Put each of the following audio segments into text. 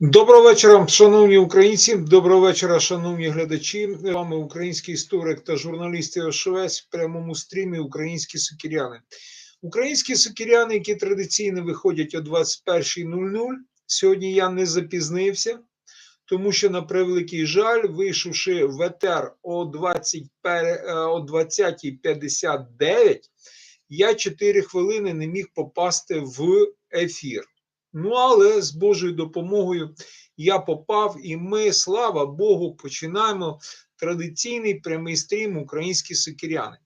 Доброго вечора, шановні українці. Доброго вечора, шановні глядачі. З вами український історик та журналіст Іо Шовець в прямому стрімі Українські сокіряни. Українські сокіряни, які традиційно виходять о 21.00. Сьогодні я не запізнився, тому що, на превеликий жаль, вийшовши в етер о 20 пер- е, о 20.59, я 4 хвилини не міг попасти в ефір. Ну, але з Божою допомогою я попав, і ми, слава Богу, починаємо традиційний прямий стрім українські сокиряни.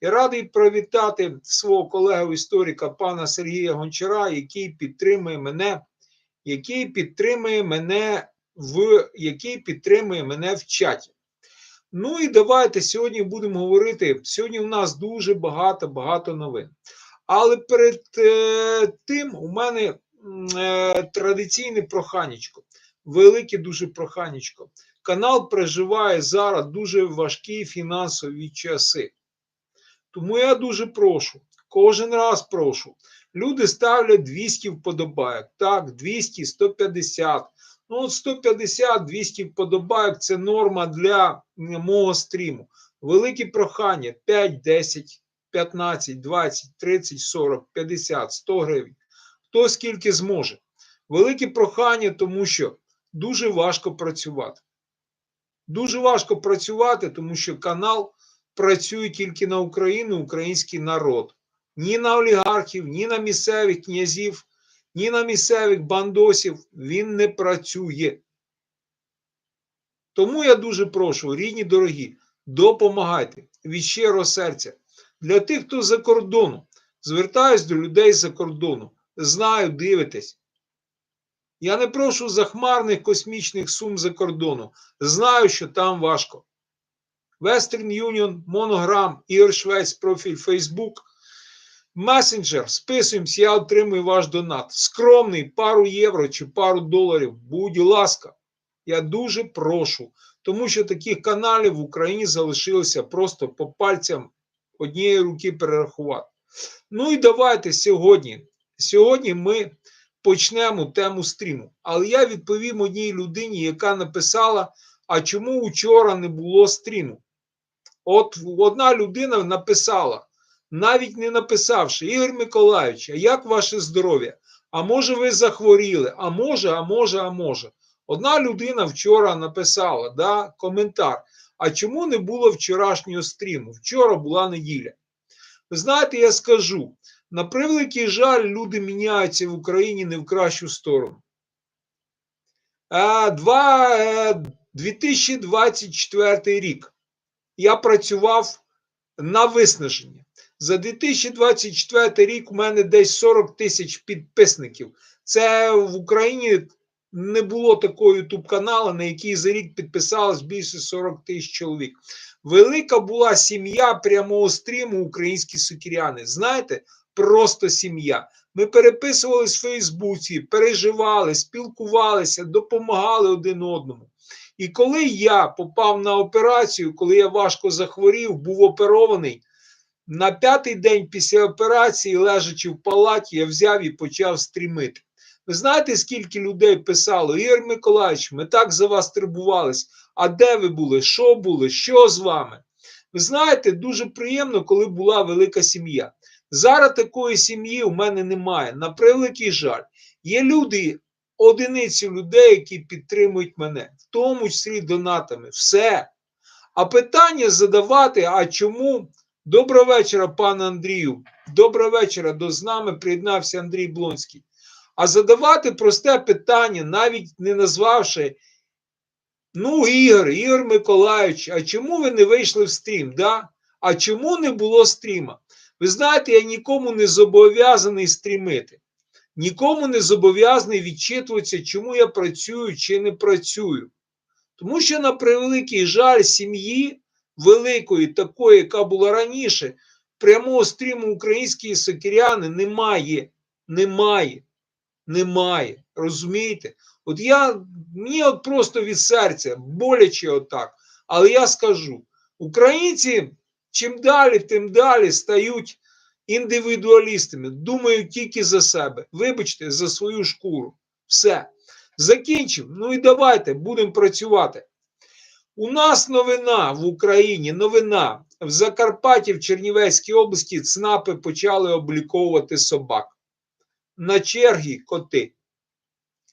І радий привітати свого колегу історика пана Сергія Гончара, який підтримує мене, який підтримує мене в який підтримує мене в чаті. Ну і давайте сьогодні будемо говорити. Сьогодні у нас дуже багато багато новин. Але перед е, тим у мене е, традиційне проханечко, велике дуже проханечко. Канал переживає зараз дуже важкі фінансові часи. Тому я дуже прошу, кожен раз прошу. Люди ставлять 200 вподобайок. Так, 200, 150. Ну, 150, 200 вподобайок це норма для мого стріму. Велике прохання 5, 10, 15, 20, 30, 40, 50, 100 гривень. Хто скільки зможе. Велике прохання, тому що дуже важко працювати. Дуже важко працювати, тому що канал працює тільки на Україну, український народ. Ні на олігархів, ні на місцевих князів, ні на місцевих бандосів він не працює. Тому я дуже прошу, рідні дорогі, допомагайте від щирого серця. Для тих, хто за кордону, звертаюсь до людей за кордону. Знаю, дивитесь. Я не прошу захмарних космічних сум за кордону. Знаю, що там важко. Western Union, Monogram, Ігор Швець, профіль Facebook. Месенджер, списуємося, я отримую ваш донат. Скромний, пару євро чи пару доларів. Будь ласка, я дуже прошу, тому що таких каналів в Україні залишилося просто по пальцям однієї руки перерахувати. Ну і давайте сьогодні. Сьогодні ми почнемо тему стріму. Але я відповім одній людині, яка написала: а чому вчора не було стріму? От одна людина написала, навіть не написавши, Ігор Миколаївич, а як ваше здоров'я? А може, ви захворіли? А може, а може, а може. Одна людина вчора написала да, коментар. А чому не було вчорашнього стріму? Вчора була неділя. Ви знаєте, я скажу: на превеликий жаль, люди міняються в Україні не в кращу сторону. Е, Два, е, 2024 рік я працював на виснаження. За 2024 рік у мене десь 40 тисяч підписників. Це в Україні не було такого ютуб каналу, на який за рік підписалось більше 40 тисяч чоловік. Велика була сім'я прямого стріму українські сукіряни. Знаєте, просто сім'я. Ми переписувались в Фейсбуці, переживали, спілкувалися, допомагали один одному. І коли я попав на операцію, коли я важко захворів, був оперований, на п'ятий день після операції, лежачи в палаті, я взяв і почав стрімити. Ви знаєте, скільки людей писало, Ігор Миколаївич, ми так за вас турбувались. А де ви були? Що були? Що з вами? Ви знаєте, дуже приємно, коли була велика сім'я. Зараз такої сім'ї у мене немає. На превеликий жаль. Є люди, одиниці людей, які підтримують мене, в тому числі донатами. Все. А питання задавати: а чому? Доброго вечора, пане Андрію. Доброго вечора. До з нами приєднався Андрій Блонський. А задавати просте питання, навіть не назвавши. Ну, Ігор, Ігор Миколаївич, а чому ви не вийшли в стрім? Да? А чому не було стріма? Ви знаєте, я нікому не зобов'язаний стрімити. Нікому не зобов'язаний відчитуватися, чому я працюю чи не працюю. Тому що, на превеликий жаль, сім'ї великої, такої, яка була раніше, прямого стріму українські сокиряни немає. Немає. Немає. Розумієте? От я мені от просто від серця боляче отак. Але я скажу: українці чим далі, тим далі стають індивідуалістами, думають тільки за себе. Вибачте, за свою шкуру. Все. Закінчив. Ну і давайте будемо працювати. У нас новина в Україні, новина. В Закарпатті, в Чернівецькій області ЦНАПи почали обліковувати собак. На чергі коти.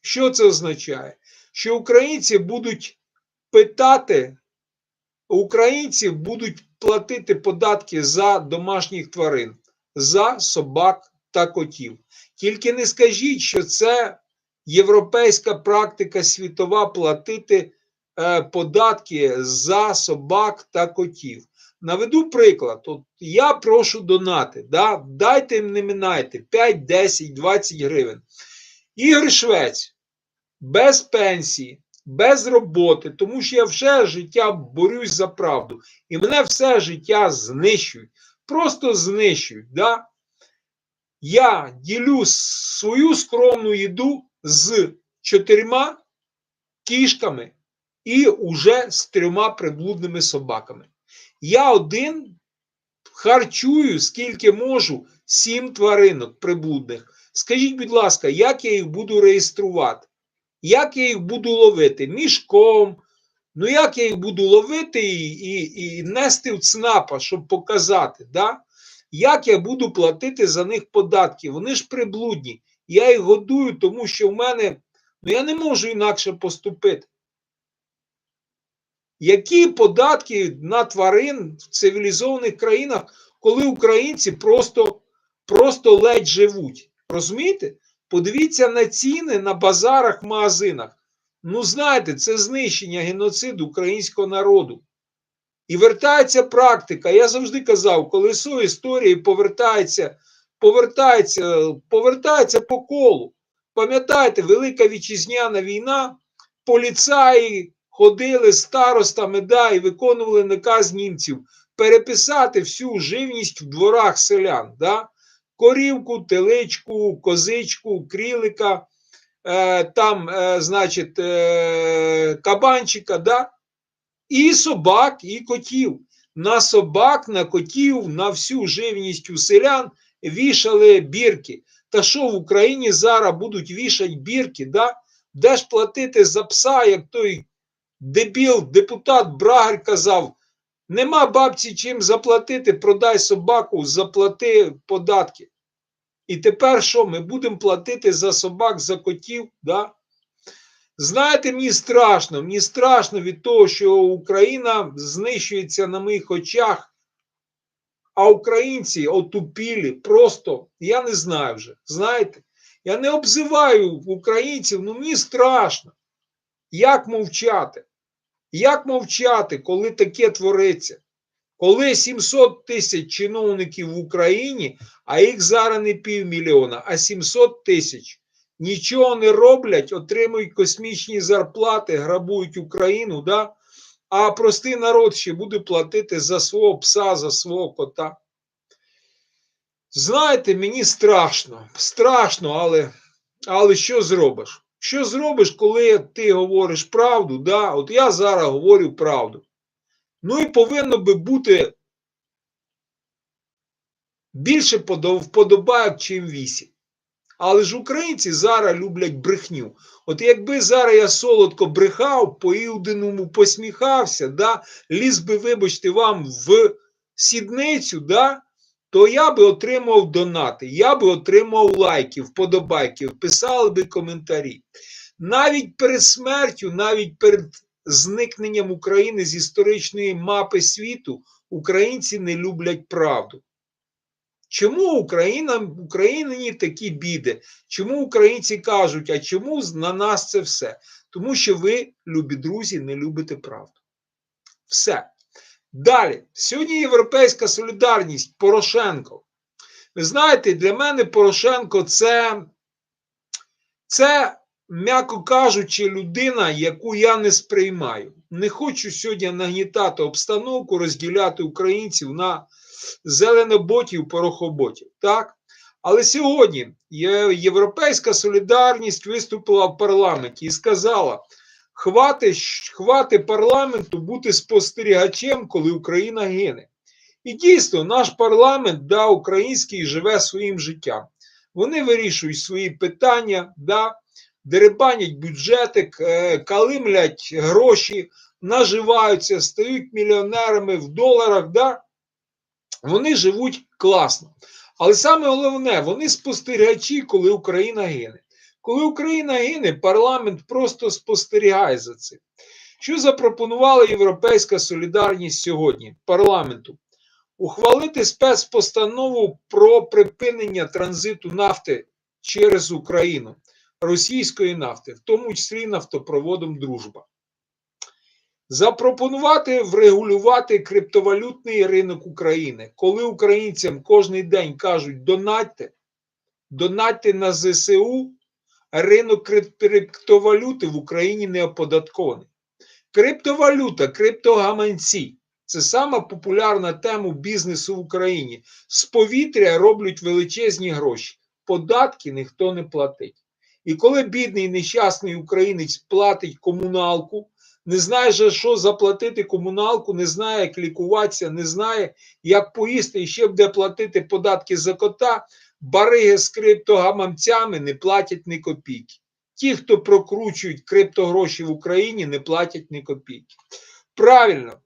Що це означає? Що українці будуть питати, українці будуть платити податки за домашніх тварин, за собак та котів. Тільки не скажіть, що це європейська практика світова платити податки за собак та котів. Наведу приклад. От я прошу донати, да? дайте не минайте 5, 10, 20 гривень. Ігор Швець без пенсії, без роботи, тому що я все життя борюсь за правду. І мене все життя знищують. Просто знищують. Да? Я ділю свою скромну їду з чотирма кішками і уже з трьома приблудними собаками. Я один харчую, скільки можу, сім тваринок приблудних. Скажіть, будь ласка, як я їх буду реєструвати? Як я їх буду ловити? Мішком. Ну, як я їх буду ловити і і, і нести в ЦНАПа, щоб показати, да? як я буду платити за них податки? Вони ж приблудні. Я їх годую, тому що в мене ну, я не можу інакше поступити. Які податки на тварин в цивілізованих країнах, коли українці просто, просто ледь живуть? Розумієте? Подивіться на ціни на базарах, магазинах. Ну, знаєте, це знищення геноциду українського народу. І вертається практика. Я завжди казав, колесо історії повертається, повертається, повертається по колу. Пам'ятаєте, Велика Вітчизняна війна, поліцаї ходили старостами да, і виконували наказ німців переписати всю живність в дворах селян. Да? корівку, теличку, козичку, крілика, е, там, е, значить, е, кабанчика, да? і собак, і котів. На собак, на котів, на всю живність у селян вішали бірки. Та що в Україні зараз будуть вішати бірки? да? Де ж платити за пса, як той дебіл, депутат Брагер казав, Нема бабці чим заплатити, продай собаку, заплати податки. І тепер що? Ми будемо платити за собак, за котів? Да? Знаєте, мені страшно, мені страшно від того, що Україна знищується на моїх очах, а українці отупілі, просто, я не знаю вже. Знаєте, я не обзиваю українців, ну мені страшно. Як мовчати? Як мовчати, коли таке твориться? Коли 700 тисяч чиновників в Україні, а їх зараз не півмільйона, а 700 тисяч, нічого не роблять, отримують космічні зарплати, грабують Україну, да? а простий народ ще буде платити за свого пса, за свого кота. Знаєте, мені страшно, страшно, але, але що зробиш? Що зробиш, коли ти говориш правду? Да? От я зараз говорю правду. Ну і повинно би бути більше вподобайок, чим вісім. Але ж українці зараз люблять брехню. От якби зараз я солодко брехав, по Ілденому посміхався, да, ліз би, вибачте, вам в сідницю, да, то я би отримав донати, я би отримав лайки, вподобайки, писали би коментарі. Навіть перед смертю, навіть перед зникненням України з історичної мапи світу, українці не люблять правду. Чому Україна, Україні такі біди? Чому українці кажуть, а чому на нас це все? Тому що ви, любі друзі, не любите правду. Все. Далі, сьогодні Європейська солідарність Порошенко. Ви знаєте, для мене Порошенко це, це, м'яко кажучи, людина, яку я не сприймаю. Не хочу сьогодні нагнітати обстановку, розділяти українців на зеленоботів, порохоботів. Так? Але сьогодні Європейська солідарність виступила в парламенті і сказала. Хвати, хвати парламенту бути спостерігачем, коли Україна гине. І дійсно, наш парламент да, український живе своїм життям. Вони вирішують свої питання, да, деребанять бюджети, е, калимлять гроші, наживаються, стають мільйонерами в доларах. Да? Вони живуть класно. Але саме головне, вони спостерігачі, коли Україна гине. Коли Україна гине, парламент просто спостерігає за цим. Що запропонувала Європейська солідарність сьогодні парламенту? Ухвалити спецпостанову про припинення транзиту нафти через Україну, російської нафти, в тому числі нафтопроводом Дружба. Запропонувати врегулювати криптовалютний ринок України, коли українцям кожен день кажуть донатьте, донатьте на ЗСУ, ринок криптовалюти в Україні не оподаткований. Криптовалюта, криптогаманці це сама популярна тема бізнесу в Україні. З повітря роблять величезні гроші. Податки ніхто не платить. І коли бідний нещасний українець платить комуналку, не знає, що заплатити комуналку, не знає, як лікуватися, не знає, як поїсти і ще буде платити податки за кота, бариги з криптогаманцями не платять ні копійки. Ті, хто прокручують криптогроші в Україні, не платять ні копійки. Правильно,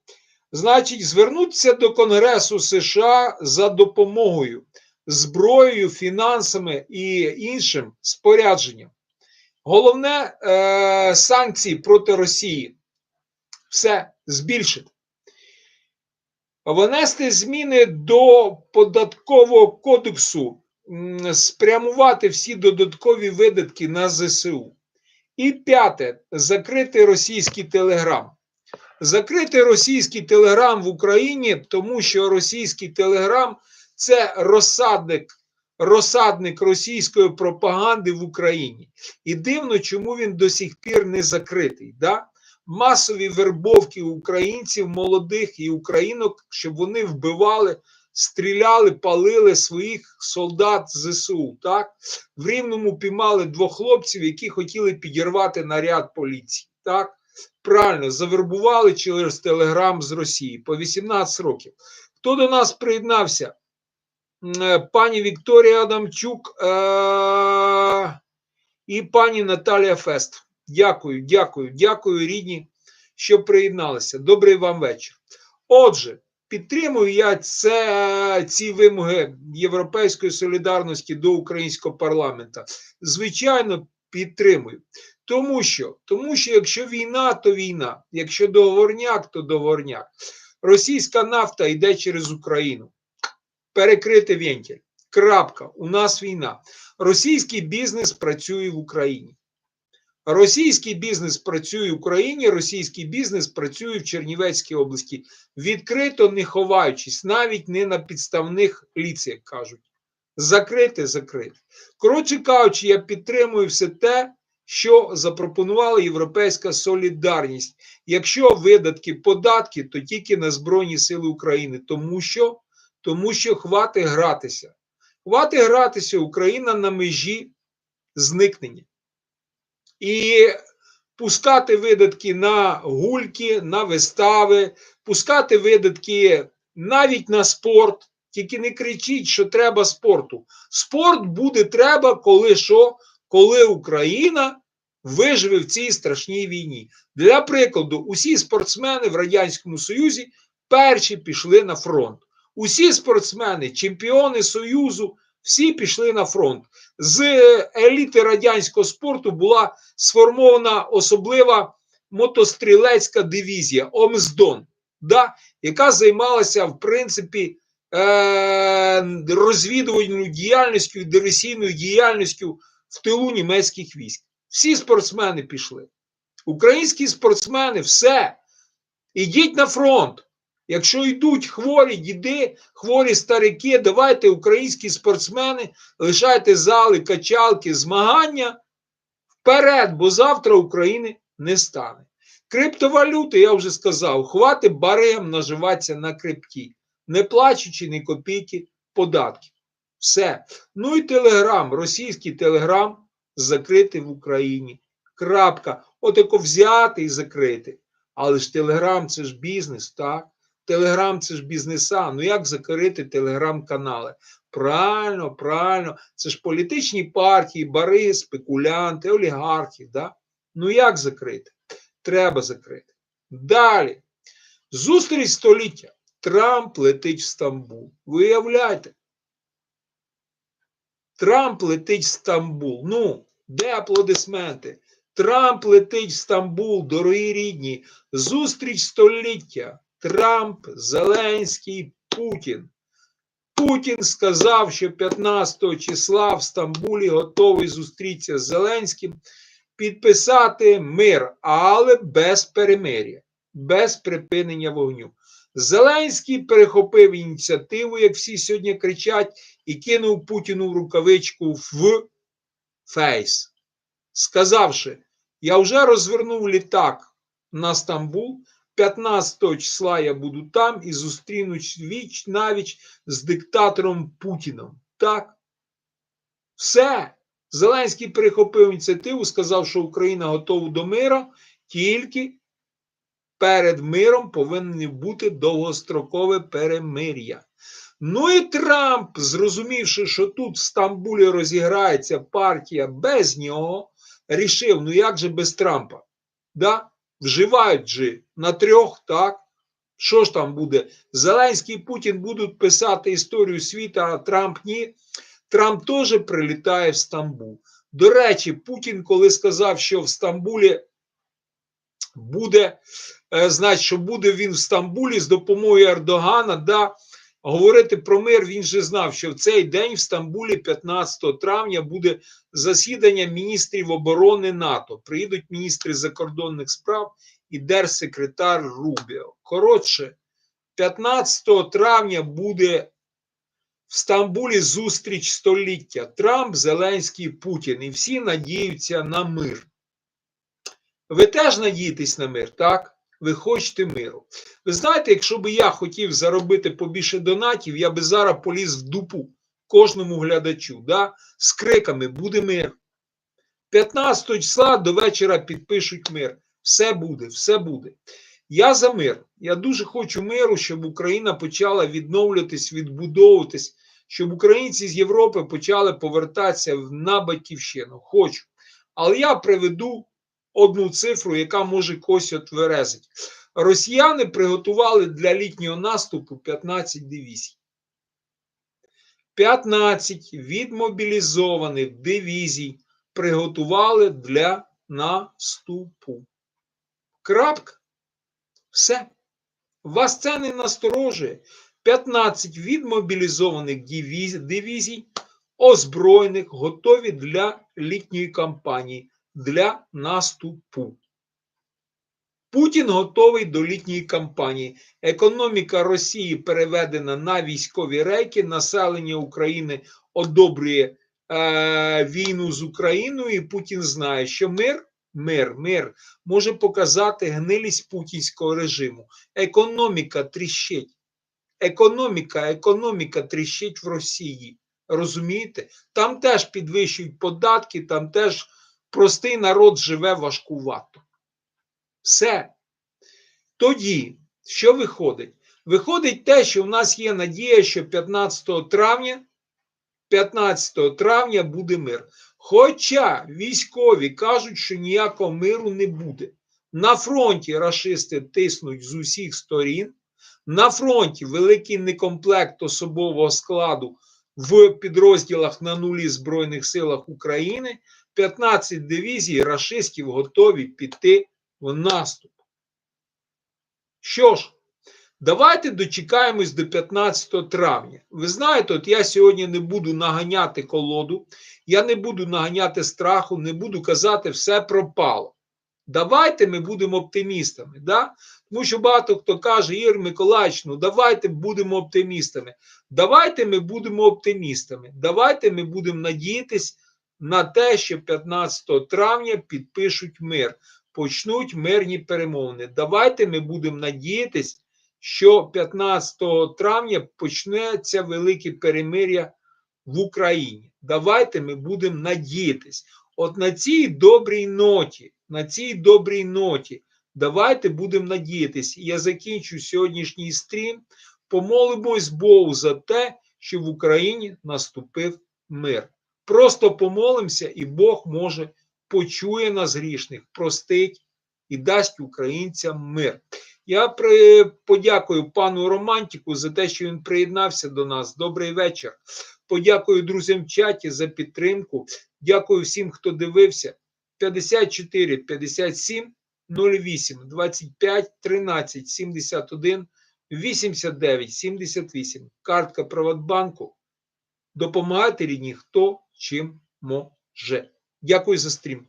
значить, звернутися до Конгресу США за допомогою, зброєю, фінансами і іншим спорядженням. Головне е, санкції проти Росії. Все збільшити. Внести зміни до податкового кодексу спрямувати всі додаткові видатки на ЗСУ. І п'яте закрити російський телеграм. Закрити російський телеграм в Україні, тому що російський телеграм це розсадник, розсадник російської пропаганди в Україні. І дивно, чому він до сих пір не закритий. Да? Масові вербовки українців, молодих і українок, щоб вони вбивали стріляли, палили своїх солдат ЗСУ. Так? В Рівному піймали двох хлопців, які хотіли підірвати наряд поліції. Так? Правильно, завербували через Телеграм з Росії по 18 років. Хто до нас приєднався? Е, пані Вікторія Адамчук е- і пані Наталія Фест. Дякую, дякую, дякую, рідні, що приєдналися. Добрий вам вечір. Отже, Підтримую я це, ці вимоги Європейської солідарності до українського парламента. Звичайно, підтримую. Тому що, тому що якщо війна, то війна. Якщо договорняк, то договорняк. Російська нафта йде через Україну. Перекрити вентиль. Крапка. У нас війна. Російський бізнес працює в Україні. Російський бізнес працює в Україні, російський бізнес працює в Чернівецькій області, відкрито не ховаючись, навіть не на підставних ліц, як кажуть. Закрити, закрити. Коротше кажучи, я підтримую все те, що запропонувала Європейська солідарність. Якщо видатки, податки, то тільки на Збройні Сили України. Тому що тому що хвати гратися. Хвати гратися Україна на межі зникнення і пускати видатки на гульки, на вистави, пускати видатки навіть на спорт. Тільки не кричіть, що треба спорту. Спорт буде треба, коли що, коли Україна виживе в цій страшній війні. Для прикладу, усі спортсмени в Радянському Союзі перші пішли на фронт. Усі спортсмени, чемпіони Союзу, всі пішли на фронт. З еліти радянського спорту була сформована особлива мотострілецька дивізія Омздон, да, яка займалася, в принципі, е- розвідувальною діяльністю, диверсійною діяльністю в тилу німецьких військ. Всі спортсмени пішли. Українські спортсмени, все. Ідіть на фронт. Якщо йдуть хворі діди, хворі старики, давайте українські спортсмени, лишайте зали, качалки, змагання вперед, бо завтра України не стане. Криптовалюти, я вже сказав, хвати баригам наживатися на крипті, не плачучи ні копійки податків. Все. Ну і телеграм, російський телеграм закритий в Україні. Крапка. Отако взяти і закрити. Але ж телеграм це ж бізнес, так? Телеграм це ж бізнеса. Ну як закрити телеграм-канали? Правильно, правильно. Це ж політичні партії, бари, спекулянти, олігархи. Да? Ну як закрити? Треба закрити. Далі. Зустріч століття. Трамп летить в Стамбул. Виявляйте. Трамп летить в Стамбул. Ну, де аплодисменти? Трамп летить в Стамбул, дорогі рідні. Зустріч століття. Трамп, Зеленський, Путін. Путін сказав, що 15 числа в Стамбулі готовий зустрітися з Зеленським, підписати мир, але без перемир'я, без припинення вогню. Зеленський перехопив ініціативу, як всі сьогодні кричать, і кинув Путіну в рукавичку в фейс, сказавши: Я вже розвернув літак на Стамбул. 15 числа я буду там і зустрінусь віч навіч з диктатором Путіном. Так. Все. Зеленський перехопив ініціативу, сказав, що Україна готова до миру, тільки перед миром повинні бути довгострокове перемир'я. Ну і Трамп, зрозумівши, що тут в Стамбулі розіграється партія без нього, рішив, ну як же без Трампа? Да? Вживають же на трьох, так? Що ж там буде? Зеленський і Путін будуть писати історію світу, а Трамп ні. Трамп теж прилітає в Стамбул. До речі, Путін, коли сказав, що в Стамбулі буде, е, значить, що буде він в Стамбулі з допомогою Ердогана, да, говорити про мир, він же знав, що в цей день в Стамбулі, 15 травня, буде засідання міністрів оборони НАТО. Приїдуть міністри закордонних справ і держсекретар Рубіо. Коротше, 15 травня буде в Стамбулі зустріч століття. Трамп, Зеленський, Путін. І всі надіються на мир. Ви теж надієтесь на мир, так? Ви хочете миру. Ви знаєте, якщо б я хотів заробити побільше донатів, я би зараз поліз в дупу кожному глядачу, да? з криками буде мир. 15 числа до вечора підпишуть мир. Все буде, все буде. Я за мир. Я дуже хочу миру, щоб Україна почала відновлюватись, відбудовуватись, щоб українці з Європи почали повертатися на батьківщину. Хочу. Але я приведу одну цифру, яка може когось отверезить. Росіяни приготували для літнього наступу 15 дивізій. 15 відмобілізованих дивізій приготували для наступу. Крапка. Все. Вас це не насторожує. 15 відмобілізованих дивізій, озброєних, готові для літньої кампанії, для наступу. Путін готовий до літньої кампанії. Економіка Росії переведена на військові рейки. Населення України одобрює е, війну з Україною, і Путін знає, що мир, мир, мир може показати гнилість путінського режиму. Економіка тріщить. Економіка, економіка тріщить в Росії. Розумієте? Там теж підвищують податки, там теж простий народ живе важкувато. Все. Тоді, що виходить? Виходить те, що в нас є надія, що 15 травня 15 травня буде мир. Хоча військові кажуть, що ніякого миру не буде. На фронті рашисти тиснуть з усіх сторін. На фронті великий некомплект особового складу в підрозділах на нулі Збройних силах України. 15 дивізій рашистів готові піти в наступ. Що ж, давайте дочекаємось до 15 травня. Ви знаєте, от я сьогодні не буду наганяти колоду, я не буду наганяти страху, не буду казати, все пропало. Давайте ми будемо оптимістами. Да? Тому що багато хто каже, Ігор Миколаївич, ну давайте будемо оптимістами. Давайте ми будемо оптимістами. Давайте ми будемо надіятись на те, що 15 травня підпишуть мир, почнуть мирні перемовини. Давайте ми будемо надіятись, що 15 травня почнеться велике перемир'я в Україні. Давайте ми будемо надіятись. От на цій добрій ноті, на цій добрій ноті Давайте будемо надіятись. Я закінчу сьогоднішній стрім. Помолимось Богу за те, що в Україні наступив мир. Просто помолимося, і Бог може почує нас грішних, простить і дасть українцям мир. Я при... подякую пану Романтику за те, що він приєднався до нас. Добрий вечір. Подякую друзям в чаті за підтримку. Дякую всім, хто дивився. 54 57 08 25 13 71 89 78. Картка Приватбанку. Допомагати рідні, хто чим може. Дякую за стрім.